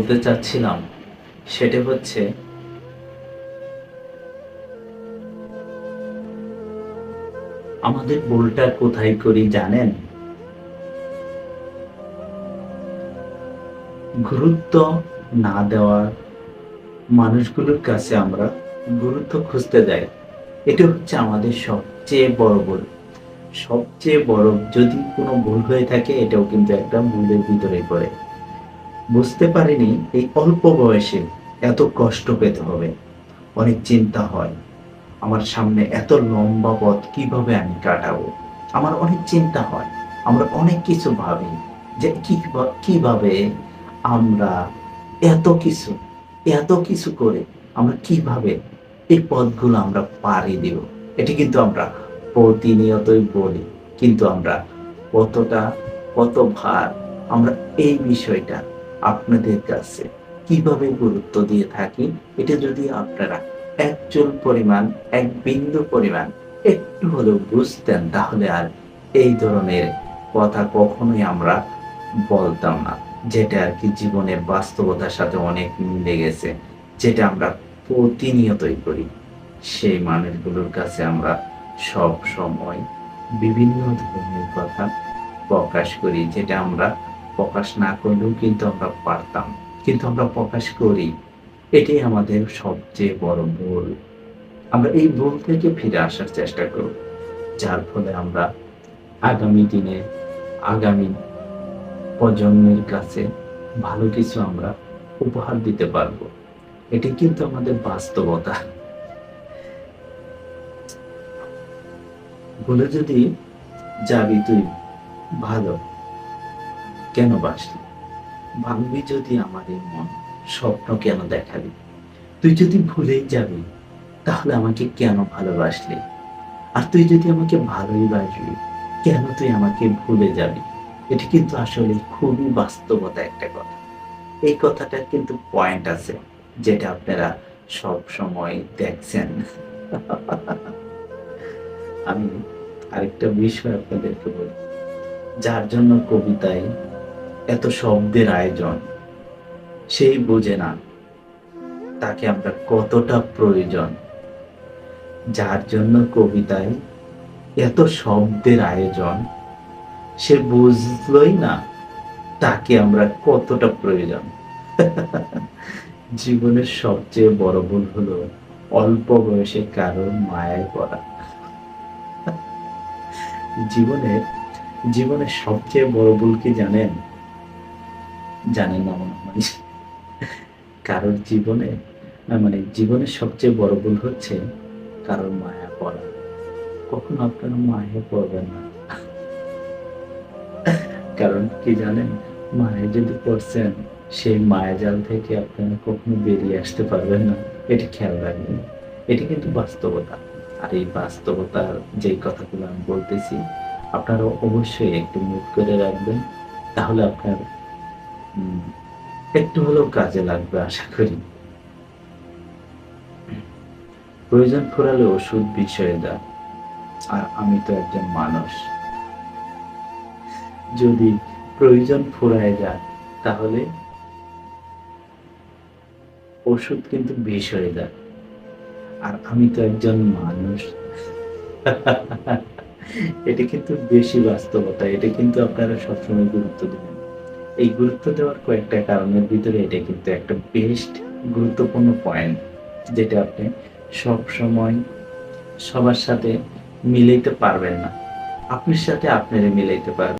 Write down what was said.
বলতে চাচ্ছিলাম, সেটা হচ্ছে, আমাদের ভুলটা কোথায় করি জানেন? গুরুত্ব না দেওয়ার মানুষগুলোর কাছে আমরা গুরুত্ব খুঁজতে যাই। এটা হচ্ছে আমাদের সবচেয়ে বড় ভুল। সবচেয়ে বড় যদি কোনো ভুল হয়ে থাকে, এটাও কিন্তু একটা ভুলের ভিতরে পড়ে। বুঝতে পারিনি এই অল্প বয়সে এত কষ্ট পেতে হবে। অনেক চিন্তা হয়, আমার সামনে এত লম্বা পথ কীভাবে আমি কাটাবো? আমার অনেক চিন্তা হয়, আমরা অনেক কিছু ভাবি যে কিভা- কীভাবে আমরা এত কিছু এত কিছু করে আমরা কীভাবে এই পথগুলো আমরা পাড়ি দেব? এটি কিন্তু আমরা প্রতিনিয়তই বলি, কিন্তু আমরা কতটা, কত ভার আমরা এই বিষয়টা আপনাদের কাছে কীভাবে গুরুত্ব দিয়ে থাকি, এটা যদি আপনারা এক চুল পরিমাণ, এক বিন্দু পরিমাণ একটু হলেও বুঝতেন, তাহলে আর এই ধরনের কথা কখনোই আমরা বলতাম না। যেটা আর কি জীবনের বাস্তবতার সাথে অনেক মিলে গেছে, যেটা আমরা প্রতিনিয়তই করি। সেই মানুষগুলোর কাছে আমরা সব সময় বিভিন্ন ধরনের কথা প্রকাশ করি, যেটা আমরা প্রকাশ না করলেও কিন্তু আমরা পারতাম। কিন্তু আমরা প্রকাশ করি। এটাই আমাদের সবচেয়ে বড় ভুল। আমরা এই ভুল থেকে ফিরে আসার চেষ্টা করব। যার ফলে আমরা আগামী দিনে, আগামী প্রজন্মের কাছে ভালো কিছু আমরা উপহার দিতে পারব। এটি কিন্তু আমাদের বাস্তবতা। বলে যদি যাবি তুই, ভালো। কেন বাসলি ভাববি যদি আমাদের মন, স্বপ্ন কেন দেখাবি? তুই যদি ভুলেই যাবি, তাহলে আমাকে কেন ভালোবাসলি? আর তুই যদি আমাকে ভালোই বাসবি, কেন তুই আমাকে ভুলে যাবি? এটি কিন্তু আসলে খুবই বাস্তবতা একটা কথা। এই কথাটার কিন্তু পয়েন্ট আছে, যেটা আপনারা সব সময় দেখছেন। আমি আরেকটা বিষয় আপনাদেরকে বলি। যার জন্য কবিতায় এত শব্দের আয়োজন। সেই বোঝে না তাকে আমরা কতটা প্রয়োজন। যার জন্য কবিতায় এত শব্দের আয়োজন, সে বুঝলই না তাকে আমরা কতটা প্রয়োজন। জীবনের সবচেয়ে বড় ভুল হলো অল্প বয়সে কারোর মায়ায় পড়া। জীবনের জীবনের সবচেয়ে বড় ভুল কি জানেন? জানেন না মনে হয়। কারোর জীবনে মানে জীবনের সবচেয়ে বড় ভুল হচ্ছে কারোর মায়া পড়া। কখনো আপনারা মায়া পড়বেন না। কারণ কি জানেন, মায়া যদি পড়ছেন, সেই মায়াজাল থেকে আপনারা কখনো বেরিয়ে আসতে পারবেন না। এটি খেয়াল রাখবেন। এটি কিন্তু বাস্তবতা। আর এই বাস্তবতার যে কথাগুলো আমি বলতেছি, আপনারা অবশ্যই একটু মুখ করে রাখবেন। তাহলে আপনার একটু হলেও কাজে লাগবে, আশা করি। প্রয়োজন ফুরালে ওষুধ বিষয়ে যা আর আমি তো একজন মানুষ। যদি প্রয়োজন ফুরায় যায় তাহলে ওষুধ কিন্তু বিষ হয়ে যায় আর আমি তো একজন মানুষ। এটা কিন্তু বেশি বাস্তবতা, এটা কিন্তু আপনারা সবসময় গুরুত্ব দেবেন। এই গুরুত্ব দেওয়ার কয়েকটা কারণের ভিতরে এটা কিন্তু একটা বেস্ট গুরুত্বপূর্ণ পয়েন্ট যেটা আপনি সব সময় সবার সাথে মিলাইতে পারবেন না। আপনার সাথে আপনারা মিলাইতে পারবেন।